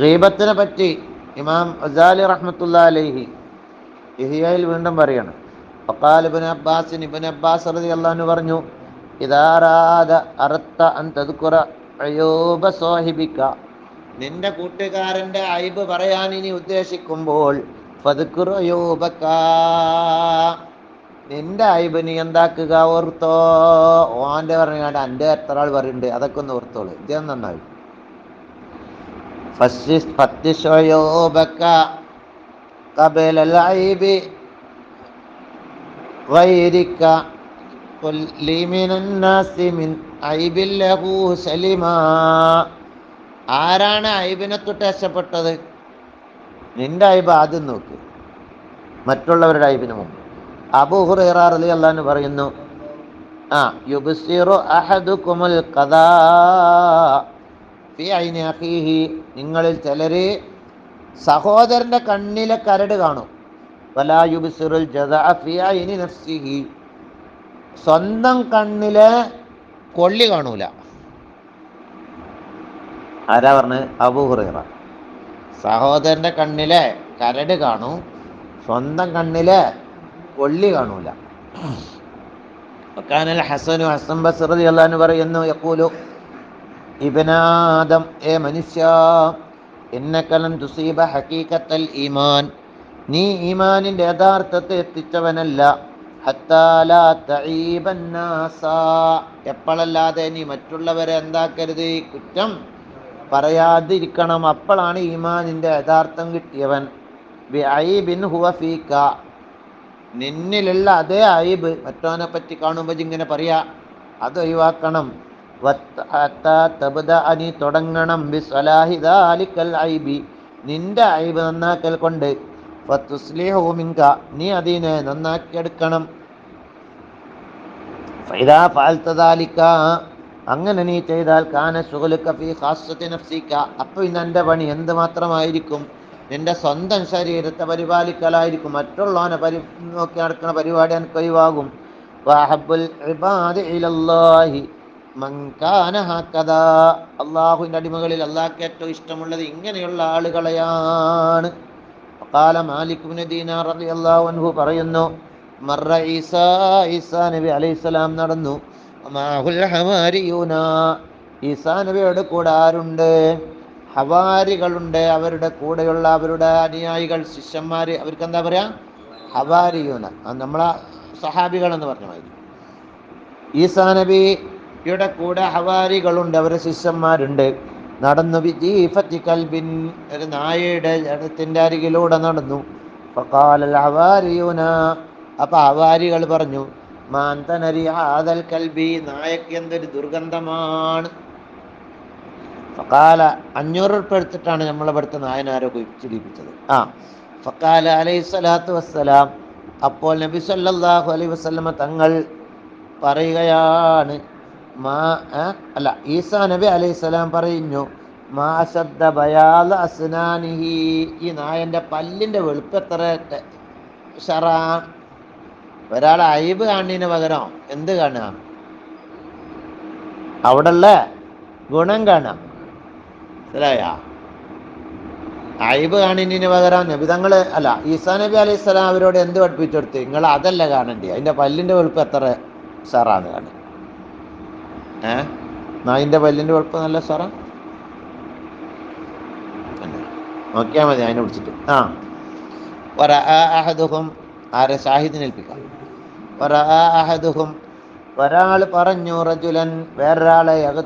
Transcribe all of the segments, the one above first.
റീബത്തിനെ പറ്റി ഇമാം അസാലി റഹ്മത്തുള്ള ഇഹിയയിൽ വീണ്ടും പറയണം. ഫക്കാൽ അബ്ബാസ് അബ്ബാസിൻ ഇബിൻ അബ്ബാസ് റതി അള്ളഹാന്ന് പറഞ്ഞു ഇതാരാത അറുത്ത അൻ തതുക്കുറ അയോബ സോഹിബിക്ക നിന്റെ കൂട്ടുകാരന്റെ അയബ് പറയാൻ ഇനി ഉദ്ദേശിക്കുമ്പോൾ നിന്റെ അയബ് നീ എന്താക്കുക ഓർത്തോ. ഓന്റെ പറഞ്ഞാണ്ട് എന്റെ എത്ര ആൾ പറയുന്നുണ്ട് അതൊക്കെ ഒന്ന് ഓർത്തോളൂ. ഇത് നന്നായി. ആരാണ് ഐബിനെ തൊട്ട് രക്ഷപ്പെട്ടത്? നിന്റെ അയബ് ആദ്യം നോക്ക്. മറ്റുള്ളവരുടെ അയബിന് മുമ്പ്. അബൂ ഹുറൈറ അൻഹു പറയുന്നു ആ യുബ്സിറു അഹദുകുമുൽ ഖദാ കഥാ നിങ്ങളിൽ ചിലര് സഹോദരന്റെ കണ്ണിലെ കരട് കാണും. വലാ യുബ്സിറുൽ ജദഅ ഫി ഐനി നഫ്സിഹി. സ്വന്തം കണ്ണിലെ കൊള്ളി കാണൂല. ആരാ പറഞ്ഞ് അബൂ ഹുറൈറ സഹോദരന്റെ കണ്ണിലെ കരട് കാണൂ. സ്വന്തം കണ്ണിലെ കൊള്ളി കാണൂല. കാനൽ ഹസനു ഹസൻ ബസ്റതി അള്ളഹാൻ പറയുന്നു യക്കൂലു ഇബനാദം ഏ മനുഷ്യ എന്നക്കലം തുസീബ ഹക്കീക്കത്തൽ ഈമാൻ. നീ ഈമാനിന്റെ യഥാർത്ഥത്തെ എത്തിച്ചവനല്ല. ഹത്താല തഈബന്നാസ എപ്പോഴല്ലാതെ നീ മറ്റുള്ളവരെ എന്താക്കരുത്? കുറ്റം പറയാതിരിക്കണം. അപ്പോഴാണ് ഈമാനിന്റെ യഥാർത്ഥം കിട്ടിയവൻ. ഐബിൻ ഹുവ ഫീക നിന്നിലുള്ള അതേ അയിബ് മറ്റവനെ പറ്റി കാണുമ്പോൾ ഇങ്ങനെ പറയാ അത് ഒഴിവാക്കണം. അനി തുടങ്ങണം. ഐബി. നിന്റെ അയിബ് നന്നാക്കൽ കൊണ്ട്. ഫത്തുസ്ലിഹു മിൻക. നീ അതിനെ നന്നാക്കിയെടുക്കണം. ഫൈദാ ഫഅൽത ദാലിക അങ്ങനെ നീ ചെയ്താൽ കാന ശുഗലുക ഹാസ്വത്തെ നഫ്സിക്ക നഫ്സിക. അപ്പോൾ ഇന്ന് എന്റെ പണി എന്ത് മാത്രമായിരിക്കും നിന്റെ സ്വന്തം ശരീരത്തെ പരിപാലിക്കലായിരിക്കും. മറ്റുള്ളവനെ പരി നോക്കി നടക്കുന്ന പരിപാടി എനിക്ക് ഒഴിവാകും. അള്ളാഹുവിന്റെ അടിമകളിൽ അള്ളാഹ്ക്ക് ഏറ്റവും ഇഷ്ടമുള്ളത് ഇങ്ങനെയുള്ള ആളുകളെയാണ്. കാല മാലിക് ദീനാർ റളിയല്ലാഹു അൻഹു പറയുന്നു മറ ഈസ ഈസാ നബി അലൈഹിസ്സലാം നടന്നു. ഈസാ നബിയുടെ കൂടെ ആരുണ്ട്? ഹവാരികളുണ്ട്. അവരുടെ കൂടെയുള്ള അവരുടെ അനുയായികൾ ശിഷ്യന്മാർ അവർക്ക് എന്താ പറയാ? ഹവാരിയൂന. നമ്മളെ സഹാബികൾ എന്ന് പറഞ്ഞ മാതിരി. ഈസാ നബിയുടെ കൂടെ ഹവാരികളുണ്ട്. അവരുടെ ശിഷ്യന്മാരുണ്ട്. നടന്നു കൽബിൻ ഒരു നായയുടെ ജടത്തിന്റെ അരികിലൂടെ നടന്നു. ഫഖാലൽ ഹവാരിയൂന. അപ്പൊ ഹവാരികൾ പറഞ്ഞു മാന്തനരി ആദൽ കൽബി നായക്ക് എന്തൊരു ദുർഗന്ധമാണ്. ഫക്കാല അഞ്ഞൂറ് ഉറുപ്പ് എടുത്തിട്ടാണ് നമ്മളെ ഇവിടുത്തെ നായനാരോ ചിരിപ്പിച്ചത്. ആ ഫക്കാല അലൈഹി സ്വലാത്തു വസ്സലാം. അപ്പോൾ നബി സല്ലാഹു അലൈഹി വസല്ലമ തങ്ങൾ പറയുകയാണ് മാ അല്ല ഈസാ നബി അലൈഹി സ്വലാം പറയുന്നു മാ ശബ്ദ ബയാല അസ്നാനിഹി. ഈ നായന്റെ പല്ലിന്റെ വെളുപ്പ് എത്ര ഷറാ ഒരാൾ അയിബ് കാണുന്നതിന് പകരം എന്ത് കാണുക? അവിടെയുള്ള ഗുണം കാണാം മനസ്സിലായ? അയിബ് കാണുന്നതിന് പകരം നബിതങ്ങൾ അല്ല ഈസാ നബി അലൈഹി സ്വലാം അവരോട് എന്ത് പഠിപ്പിച്ചു കൊടുത്ത്? നിങ്ങൾ അതല്ല കാണണ്ടേ. അതിന്റെ പല്ലിന്റെ വെളുപ്പ് എത്ര സാറാന്ന് കാണുക? ഏ? നായിന്റെ പല്ലിന്റെ വെളുപ്പ് നല്ല സാറാ? നോക്കിയാൽ മതി അതിനെ വിളിച്ചിട്ട്. ആ അഹദുഹും ആരെ ഷാഹിദിനെ ഏൽപ്പിക്കാം? അഹദുഹും. ഒരാൾ പറഞ്ഞു റജുലൻ വേറൊരാളെ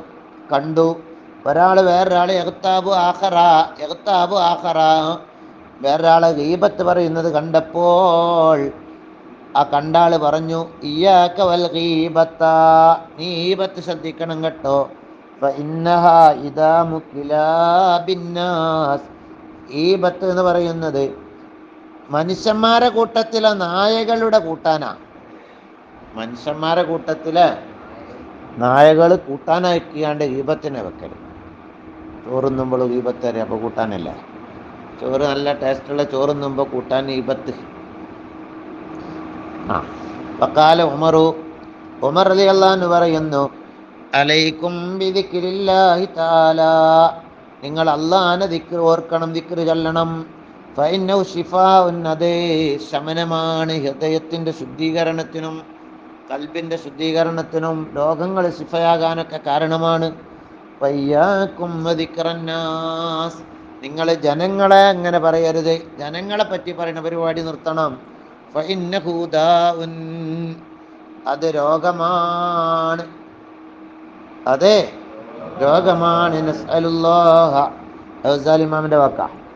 കണ്ടു. ഒരാൾ വേറൊരാളെ എകത്താബു ആഹറ എകത്താബു ആഹറ വേറൊരാളെ ഗീബത്ത് പറയുന്നത് കണ്ടപ്പോൾ ആ കണ്ടാൾ പറഞ്ഞു ഇയാക്ക വൽ നീ ഈബത്ത് ശ്രദ്ധിക്കണം കേട്ടോ. ഈബത്ത് എന്ന് പറയുന്നത് മനുഷ്യന്മാരെ കൂട്ടത്തിലെ നായകളുടെ കൂട്ടാനാ. മനുഷ്യന്മാരെ കൂട്ടത്തിലെ നായകൾ കൂട്ടാനാക്കിയാണ്ട് ഈപത്തിനെ വെക്കൽ ചോറുന്നുമ്പോൾ ഈപത്തരെ അപ്പോൾ കൂട്ടാനല്ല? ചോറ് നല്ല ടേസ്റ്റുള്ള ചോറുന്നുമ്പോൾ കൂട്ടാൻ ഈപത്ത് ആ വക്കാല ഉമറു. ഉമർ അലി അള്ളഹാന്ന് പറയുന്നു അലൈക്കും നിങ്ങൾ അള്ളാഹനെ ദിക്ർ ഓർക്കണം ദിക്ർ ചൊല്ലണം. ശമനമാണ് ഹൃദയത്തിന്റെ ശുദ്ധീകരണത്തിനും കൽബിന്റെ ശുദ്ധീകരണത്തിനും രോഗങ്ങൾ ശിഫയാകാനൊക്കെ കാരണമാണ്. വയ്യാക്കും നിങ്ങൾ ജനങ്ങളെ അങ്ങനെ പറയരുത്. ജനങ്ങളെ പറ്റി പറയുന്ന പരിപാടി നിർത്തണം. അത് രോഗമാണ്. അതെ രോഗമാണ്. നസ്അലുല്ലാഹ. ഗസാലി ഇമാമിന്റെ വാക്ക.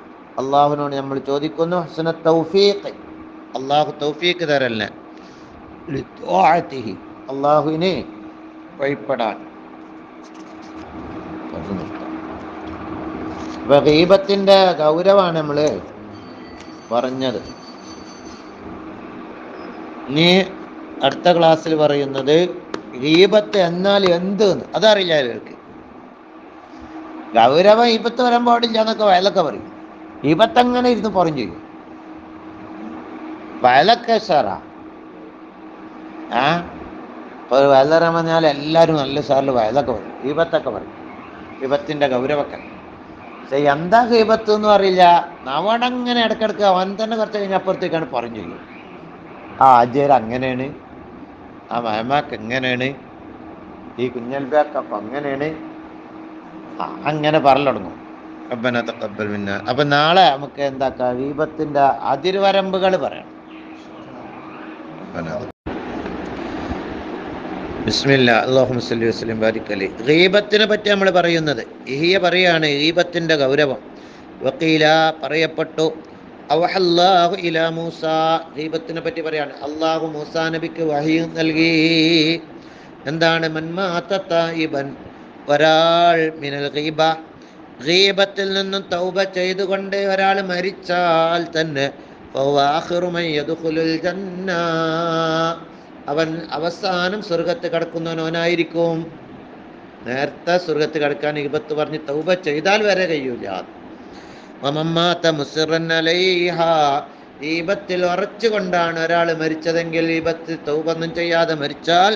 അള്ളാഹുവിനോട് നമ്മൾ ചോദിക്കുന്നു ഹസന തൗഫീഖ്. അള്ളാഹു തൗഫീഖ് തരല്ല. അള്ളാഹുവിനെ വഴിപ്പെടാൻ. അപ്പൊ ഗൗരവാണ് നമ്മൾ പറഞ്ഞത്. ഇനി അടുത്ത ക്ലാസ്സിൽ പറയുന്നത് ഗീബത്ത് എന്നാൽ എന്ത് അതറിയില്ല അവർക്ക് ഗൗരവം ഈപത്ത് വരാൻ പാടില്ല എന്നൊക്കെ വയലൊക്കെ പറയും. ഈപത്ത് അങ്ങനെ ഇരുന്ന് പുറം ചെയ്യും. വയലൊക്കെ സാറാ ആ? ഇപ്പൊ വയലറാൻ പറഞ്ഞാൽ എല്ലാവരും നല്ല സാറിൽ വയലൊക്കെ പറയും. ഇവത്തൊക്കെ പറയും. ഇവത്തിന്റെ ഗൗരവൊക്കെ. എന്താ ഗീബത്ത് എന്ന് അറിയില്ല. നവണങ്ങനെ ഇടക്കിടക്ക് അവൻ തന്നെ കുറച്ച് കഴിഞ്ഞ അപ്പുറത്തേക്കാണ് പറഞ്ഞു ചെയ്യും. ആ അജയർ അങ്ങനെയാണ്. ആ മഹമാക്ക് എങ്ങനെയാണ് ഈ കുഞ്ഞൽബാക്കപ്പം അങ്ങനെയാണ്. അങ്ങനെ പറഞ്ഞു തുടങ്ങും. റബ്ബന തഖബ്ബൽ മിന്ന. അപ്പൊ നാളെ നമുക്ക് എന്താക്കാം ദീപത്തിന്റെ അതിർവരമ്പുകൾ പറയാം. ബിസ്മില്ല അള്ളാഹു സല്ലി വസ്ലിം ബാരിക് അലി. ഗീബത്തിനെ പറ്റി നമ്മൾ പറയുന്നത്. ഇഹിയ പറയാണ് ഗീബത്തിന്റെ ഗൗരവം. വക്കീല പറയപ്പെട്ടു. അവഹല്ലാഹു ഇലാ മൂസ. ഗീബത്തിനെ പറ്റി പറയാണ്. അള്ളാഹു മൂസാ നബിക്ക് വഹി നൽകി. എന്താണ്? മന്മാത്തത്തായിബൻ ഒരാൾ മിനൽ ഗീബ. ഗീബത്തിൽ നിന്നും തൗബ ചെയ്തുകൊണ്ട് ഒരാൾ മരിച്ചാൽ തന്നെ അവൻ അവസാനം സ്വർഗത്ത് കടക്കുന്നവനായിരിക്കും നേരത്തെ സ്വർഗത്ത് കടക്കാൻ ഇബത്ത് പറഞ്ഞ് തൗബ ചെയ്താൽ വരെ കഴിയൂല. വമമ്മാത്ത മുസിറൻ അലൈഹ. ഈബത്തിൽ ഉറച്ചുകൊണ്ടാണ് ഒരാൾ മരിച്ചതെങ്കിൽ ഈപത്ത് തൗബൊന്നും ചെയ്യാതെ മരിച്ചാൽ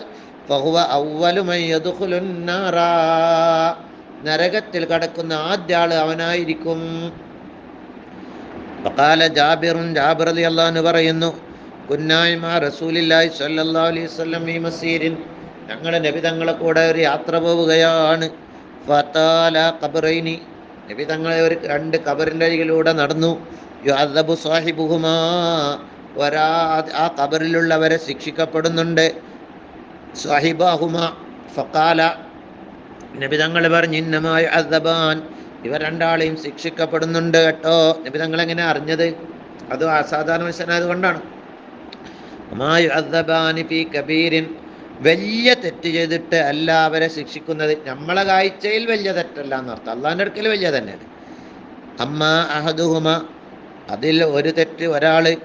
ഫഹുവ ഔവലുമൈ മൻ യദ്ഖുലുൻ നാറാ. നരകത്തിൽ കടക്കുന്ന ആദ്യ ആൾ അവനായിരിക്കും. വഖാല ജാബിറുൻ ജാബിർ അലി അള്ളഹാന് പറയുന്നു കുന്നായ്മ റസൂലില്ലാഹി സ്വല്ലല്ലാഹു അലൈഹി വസല്ലം ഈ മസീരിൻ. ഞങ്ങളുടെ നബി തങ്ങളെ കൂടെ ഒരു യാത്ര പോവുകയാണ്. ഫതാല ഖബറൈനി. നബി തങ്ങളെ ഒരു രണ്ട് കബറിന്റെ അരികിലൂടെ നടന്നു. യുഅദബു സാഹിബുഹുമാ. ഒരാ ആ കബറിലുള്ളവരെ ശിക്ഷിക്കപ്പെടുന്നുണ്ട്. സാഹിബാഹുമ. ഫക്കാല നബി തങ്ങൾ പറഞ്ഞു ഇന്നമായി അദബാൻ. ഇവർ രണ്ടാളെയും ശിക്ഷിക്കപ്പെടുന്നുണ്ട് കേട്ടോ. നബി തങ്ങൾ എങ്ങനെ അറിഞ്ഞത്? അത് അസാധാരണ മനുഷ്യനായത് കൊണ്ടാണ്. കബീരിൻ. വലിയ തെറ്റ് ചെയ്തിട്ട് അല്ല അവരെ ശിക്ഷിക്കുന്നത്. നമ്മളെ കാഴ്ചയിൽ വലിയ തെറ്റല്ല എന്നർത്ഥം അള്ളാഹിന്റെ അടുക്കൽ വലിയ തന്നെയാണ്. അമ്മ അഹദുഹുമ. അതിൽ ഒരു തെറ്റ് ഒരാൾ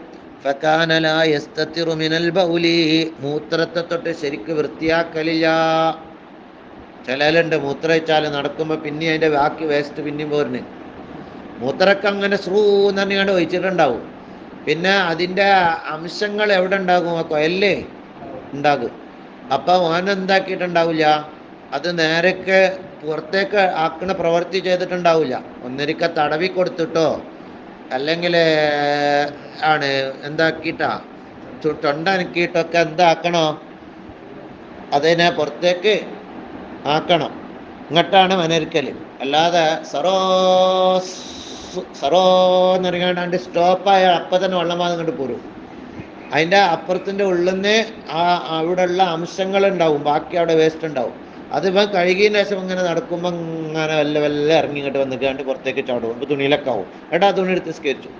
ഫക്കാനലായ മൂത്രത്തെ തൊട്ട് ശരിക്ക് വൃത്തിയാക്കലില്ല. ചിലരുണ്ട് മൂത്രയിച്ചാൽ നടക്കുമ്പോൾ പിന്നെ അതിന്റെ ബാക്കി വേസ്റ്റ് പിന്നെയും പോരുന്നു. മൂത്രക്ക് അങ്ങനെ സ്രൂ എന്ന് പറഞ്ഞാണ്ട് ഒഴിച്ചിട്ടുണ്ടാവും. പിന്നെ അതിന്റെ അംശങ്ങൾ എവിടെ ഉണ്ടാകും? ആ കൊയല്ലേ ഉണ്ടാകും. അപ്പോൾ ഓൻ എന്താക്കിയിട്ടുണ്ടാവില്ല അത് നേരൊക്കെ പുറത്തേക്ക് ആക്കണ പ്രവൃത്തി ചെയ്തിട്ടുണ്ടാവില്ല ഒന്നരിക്ക തടവി കൊടുത്തിട്ടോ അല്ലെങ്കിൽ ആണ് എന്താക്കിയിട്ടാ തൊണ്ടനക്കിയിട്ടൊക്കെ എന്താക്കണോ? അതിനെ പുറത്തേക്ക് ആക്കണം. ഇങ്ങോട്ടാണ് മനരിക്കൽ അല്ലാതെ സറോ സറോ എന്ന് പറയുകയാണ്ട് സ്റ്റോപ്പായ അപ്പം തന്നെ വെള്ളം വാങ്ങി ഇങ്ങോട്ട് പോരും. അതിന്റെ അപ്പുറത്തിന്റെ ഉള്ളിൽ നിന്ന് ആ അവിടെയുള്ള അംശങ്ങൾ ഉണ്ടാവും ബാക്കി അവിടെ വേസ്റ്റ് ഉണ്ടാവും. അതിപ്പോൾ കഴുകിയതിന് ശേഷം ഇങ്ങനെ നടക്കുമ്പോൾ ഇങ്ങനെ വല്ല വല്ല ഇറങ്ങി ഇങ്ങോട്ട് വന്നിട്ട് പുറത്തേക്ക് ചാടും. അപ്പോൾ തുണിയിലൊക്കെ ആവും. ആ തുണി എടുത്ത് സ്കെച്ചു.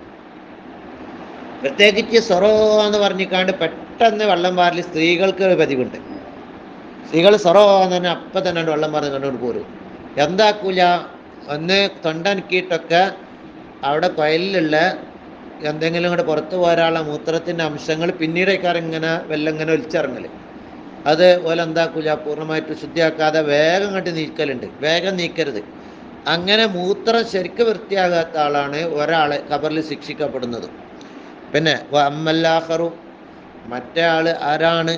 പ്രത്യേകിച്ച് സൊറോ എന്ന് പറഞ്ഞിക്കാണ്ട് പെട്ടെന്ന് വെള്ളം പാരൽ സ്ത്രീകൾക്ക് പതിവുണ്ട്. സ്ത്രീകൾ സൊറോ എന്ന് പറഞ്ഞാൽ അപ്പം തന്നെ വെള്ളം പറഞ്ഞ് കണ്ടുകൊണ്ട് പോരും. എന്താക്കൂല? ഒന്ന് തൊണ്ടനക്കിയിട്ടൊക്കെ അവിടെ കൊയലിലുള്ള എന്തെങ്കിലും കൂടെ പുറത്തു പോരാനുള്ള മൂത്രത്തിന്റെ അംശങ്ങൾ പിന്നീട് ഇങ്ങനെ വെല്ലം ഇങ്ങനെ ഒലിച്ചിറങ്ങൽ അത് പോലെ എന്താക്കൂല? പൂർണമായിട്ട് ശുദ്ധിയാക്കാതെ വേഗം കണ്ട് നീക്കലുണ്ട്. വേഗം നീക്കരുത്. അങ്ങനെ മൂത്രം ശരിക്കും വൃത്തിയാകാത്ത ആളാണ് ഒരാളെ കബറിൽ ശിക്ഷിക്കപ്പെടുന്നത്. പിന്നെ അമ്മല്ലാഹറു മറ്റേ ആൾ ആരാണ്?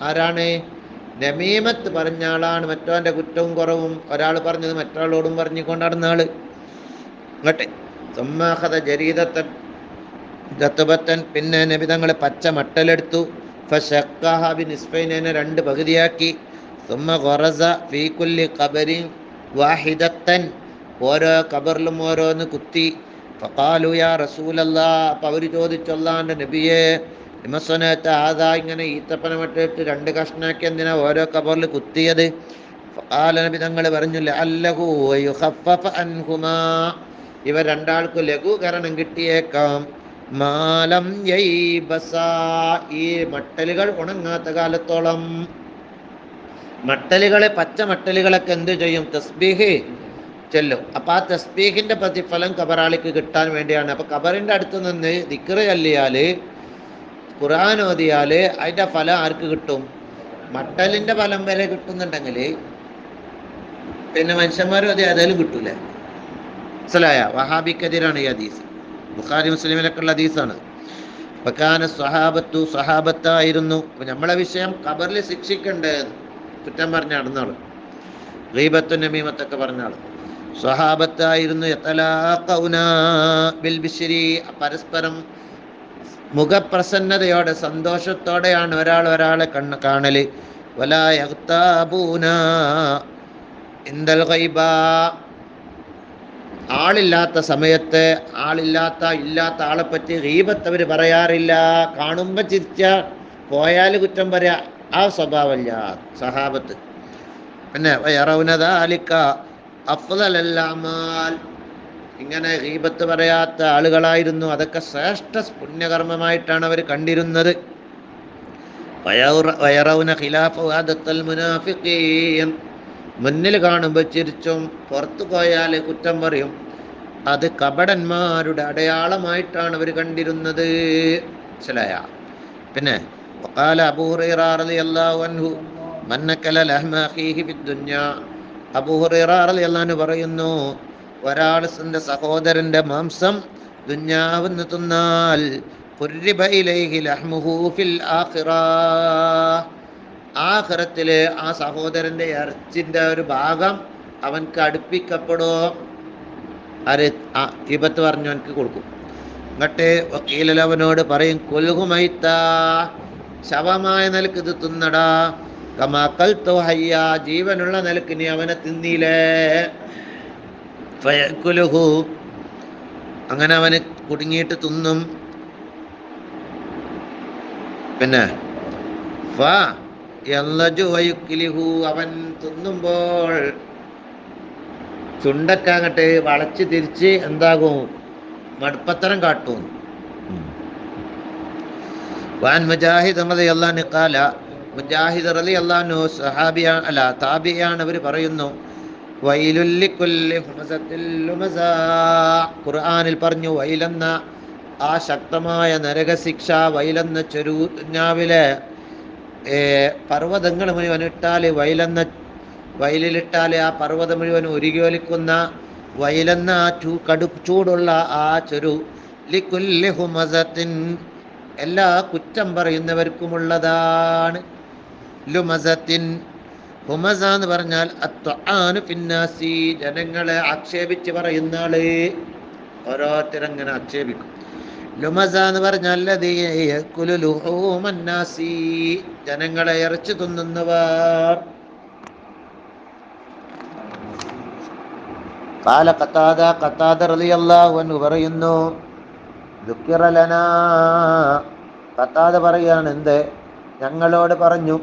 ആരാണ്? നമീമത്ത് പറഞ്ഞ ആളാണ്. മറ്റോന്റെ കുറ്റവും കുറവും ഒരാൾ പറഞ്ഞത് മറ്റൊരാളോടും പറഞ്ഞുകൊണ്ട് നടന്ന ആൾ. ഇങ്ങട്ടെ. സമ്മാഹത ജരീതത്തൻ ഗത്തുബത്തൻ. പിന്നെ നബിതങ്ങൾ പച്ച മട്ടലെടുത്തു. രണ്ട് പകുതിയാക്കി. സുമ്മ ഖറസ ഫീ കുല്ലി ഖബരിൻ വാഹിദത്തൻ. ഓരോ ഖബറിലും ഓരോന്ന് കുത്തി. ഫഖാലു യാ റസൂലല്ലാ അപ്പം അവർ ചോദിച്ചൊല്ലാന്റെ നബിയെ ഹിമസ്വനത്തെ ആദാ ഇങ്ങനെ ഈത്തപ്പനമിട്ടിട്ട് രണ്ട് കഷ്ണാക്കി എന്തിനാ ഓരോ ഖബറിൽ കുത്തിയത്? ഫഖാല നബി തങ്ങൾ പറഞ്ഞു അല്ലഹു അൻഹുമാ. ഇവ രണ്ടാൾക്കും ലഘൂകരണം കിട്ടിയേക്കാം. മാലം ഈ മട്ടലുകൾ ഉണങ്ങാത്ത കാലത്തോളം. മട്ടലുകളെ പച്ച മട്ടലുകളൊക്കെ എന്ത് ചെയ്യും? തസ്ബീഹ് ചെല്ലും. അപ്പൊ ആ തസ്ബീഹിന്റെ പ്രതിഫലം കബറാളിക്ക് കിട്ടാൻ വേണ്ടിയാണ്. അപ്പൊ കബറിന്റെ അടുത്ത് നിന്ന് ദിക്റ് ചൊല്ലിയാൽ ഖുർആൻ ഓതിയാൽ അതിന്റെ ഫലം ആർക്ക് കിട്ടും? മട്ടലിന്റെ ഫലം വരെ കിട്ടുന്നുണ്ടെങ്കിൽ പിന്നെ മനുഷ്യന്മാർ ഓതി ഏതായാലും കിട്ടൂലേ? മനസ്സിലായ? വഹാബിക്കെതിരാണ് ഈ ഹദീസ്. ബുഖാരി മുസ്ലിമിലൊക്കെ ഉള്ള ഹദീസാണ്. ബക്കാന സ്വഹാബത്തു സ്വഹാബത്തായിരുന്നു. അപ്പൊ നമ്മളെ വിഷയം കബറിൽ ശിക്ഷിക്കേണ്ടത് കുറ്റം പറഞ്ഞ നടന്നാൾ റീബത്തു നമീമത്തൊക്കെ പറഞ്ഞാൾ സ്വഹാബത്തായിരുന്നു പരസ്പരം മുഖപ്രസന്നതയോടെ സന്തോഷത്തോടെയാണ് ഒരാൾ ഒരാളെ കണ്ണ് ഗൈബ. ആളില്ലാത്ത സമയത്ത് ആളില്ലാത്ത ഇല്ലാത്ത ആളെ പറ്റി ഗീബത്ത് അവർ പറയാറില്ല. കാണുമ്പോൾ ചിരിച്ച പോയാൽ കുറ്റം പറയാ. ആ സ്വഭാവമില്ല സഹാബത്ത്. പിന്നെ വയറൗനദാലിക്ക അഫ്ലലല്ലാമാൽ ഇങ്ങനെ ഹീബത്ത് പറയാത്ത ആളുകളായിരുന്നു. അതൊക്കെ ശ്രേഷ്ഠ പുണ്യകർമ്മമായിട്ടാണ് അവർ കണ്ടിരുന്നത്. മുന്നിൽ കാണുമ്പോൾ ചിരിച്ചും പുറത്തു പോയാൽ കുറ്റം പറയും. അത് കപടന്മാരുടെ അടയാളമായിട്ടാണ് അവർ കണ്ടിരുന്നത്. മനസ്സിലായ? പിന്നെ അബൂറിയല്ലാഹു മന്നക്കല ലഹ്മ ഹീഹി അബൂഹുറാറിയെല്ലാന്ന് പറയുന്നു ഒരാൾ തന്റെ സഹോദരന്റെ മാംസം ദുഞ്ഞാവ് തിന്നാൽ ആഹ്റത്തിലെ ആ സഹോദരന്റെ അർച്ചിന്റെ ഒരു ഭാഗം അവൻക്ക് അടുപ്പിക്കപ്പെടോ. അരെ വിപത്ത് പറഞ്ഞു അവനക്ക് കൊടുക്കും. എന്നിട്ട് വക്കീലവനോട് പറയും കൊലുകുമൈത്ത ശവമായ നിലയ്ക്ക് ഇത് തിന്നടാ. കമാക്കൽ ഹയ്യ ജീവനുള്ള നിലയ്ക്ക് നീ അവനെ തിന്നീലേ. ഫയക്കുലുഹു അങ്ങനെ അവന് കുടുങ്ങിയിട്ട് തിന്നും. പിന്നെ ഫ അവൻ തിന്നുമ്പോൾ ചുണ്ടക്കങ്ങട്ട് വളച്ച് തിരിച്ച് എന്താകും? മടുപ്പത്തരം കാട്ടും. വാൻ മുജാഹിദ് അള്ളാഹ് ഖാല മുജാഹിദ് അള്ളാഹു സഹാബിയാ അല്ല താബിയാണ് അവർ പറയുന്നു. ഖുർആാനിൽ പറഞ്ഞു വൈലെന്ന ആ ശക്തമായ നരകശിക്ഷ വൈലെന്ന ചെരു ദുഞ്ഞാവിലെ പർവതങ്ങൾ മുഴുവൻ ഇട്ടാൽ വൈലെന്ന വയലിലിട്ടാൽ ആ പർവതം മുഴുവൻ ഉരുകിയൊലിക്കുന്ന വയലെന്ന ആ ചൂ കടു ചൂടുള്ള ആ ചെരു ലിക്കുല്ലിഹുമസത്തിൻ എല്ലാ കുറ്റം പറയുന്നവർക്കുമുള്ളതാണ്. ലുമസത്തിൻ ഹുമസ എന്ന് പറഞ്ഞാൽ അത്വാനു പിന്നാസി ജനങ്ങളെ ആക്ഷേപിച്ച് പറയുന്ന ആൾ. ഓരോരുത്തരങ്ങനെ ആക്ഷേപിക്കും. ലുമസ എന്ന് പറഞ്ഞാൽ ജനങ്ങളെ ഇറച്ചു തിന്നുന്നവർ. കാല കത്താദ കത്താദ റളിയല്ലാഹു എന്ന് പറയുന്നു ദുഃഖിറലന കത്താദ പറയുകയാണ് എന്ത്? ഞങ്ങളോട് പറഞ്ഞു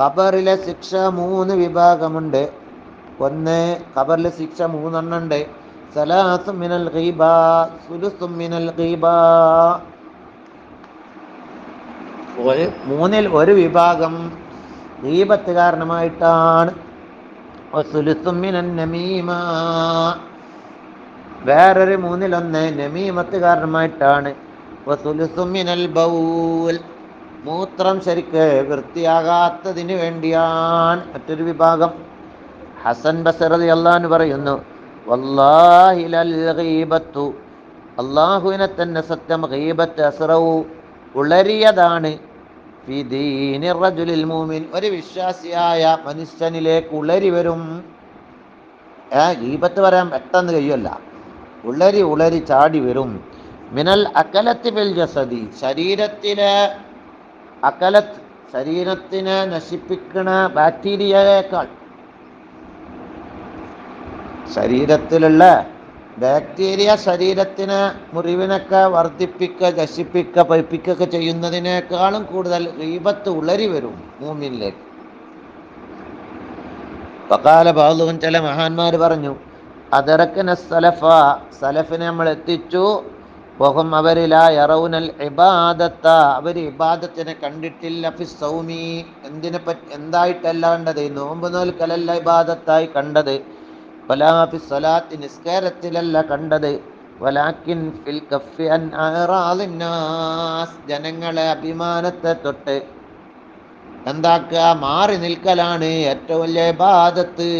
ഖബറിലെ ശിക്ഷ മൂന്ന് വിഭാഗമുണ്ട്. ഒന്ന് ഖബറിലെ ശിക്ഷ മൂന്നെണ്ണം ഉണ്ട്. സലാസും മിനൽ മിനൽ ഒരു മൂന്നിൽ ഒരു വിഭാഗം ദീപത്ത് കാരണമായിട്ടാണ്. വേറൊരു മൂന്നിലൊന്ന് നമീമത്ത് കാരണമായിട്ടാണ്. ബൗൽ. മൂത്രം ശരിക്ക് വൃത്തിയാകാത്തതിന് വേണ്ടിയാണ് മറ്റൊരു വിഭാഗം. ഹസൻ ബസറതി അള്ളാന്ന് പറയുന്നു അള്ളാഹുവിനെ തന്നെ സത്യം ഹീബത്ത് അസറവു ഉളരിയതാണ്. ഒരു വിശ്വാസിയായ മനുഷ്യനിലേക്ക് ഉളരി വരും. ഹീബത്ത് പറയാൻ പെട്ടെന്ന് കഴിയല്ല ഉളരി ഉളരി ചാടി വരും. മിനൽ അക്കലത്ത് ബിൽ ജസദി ശരീരത്തിലെ അക്കലത്ത് ശരീരത്തിനെ നശിപ്പിക്കുന്ന ബാക്ടീരിയയേക്കാൾ. ശരീരത്തിലുള്ള ബാക്ടീരിയ ശരീരത്തിന് മുറിവിനൊക്കെ വർദ്ധിപ്പിക്ക നശിപ്പിക്കുക പഴിപ്പിക്കുകയൊക്കെ ചെയ്യുന്നതിനേക്കാളും കൂടുതൽ ഈപത്ത് ഉളരി വരും മൂമിനിലേക്ക്. പകാല ബാഹുവൻ ചില മഹാന്മാർ പറഞ്ഞു അതറക്കന സലഫ സലഫിനെ നമ്മൾ എത്തിച്ചു വഹും അവരിലാ യറൗനൽ ഇബാദത്ത. അവർ ഇബാദത്തിനെ കണ്ടിട്ടില്ല ഫി സൗമി. എന്തിനെ പറ്റി എന്തായിട്ടല്ല കണ്ടത്? നോമ്പ് നോൽക്കലല്ല ഇബാദത്തായി കണ്ടത്. ഫി സ്വലാത്തി നിസ്കാരത്തിലല്ല കണ്ടത്. വലാക്കിൻ ഫിൽ കഫി അൻ ജനങ്ങളെ അഭിമാനത്തെ തൊട്ട് എന്താക്കുക? മാറി നിൽക്കലാണ് ഏറ്റവും വലിയ ഇബാദത്ത്.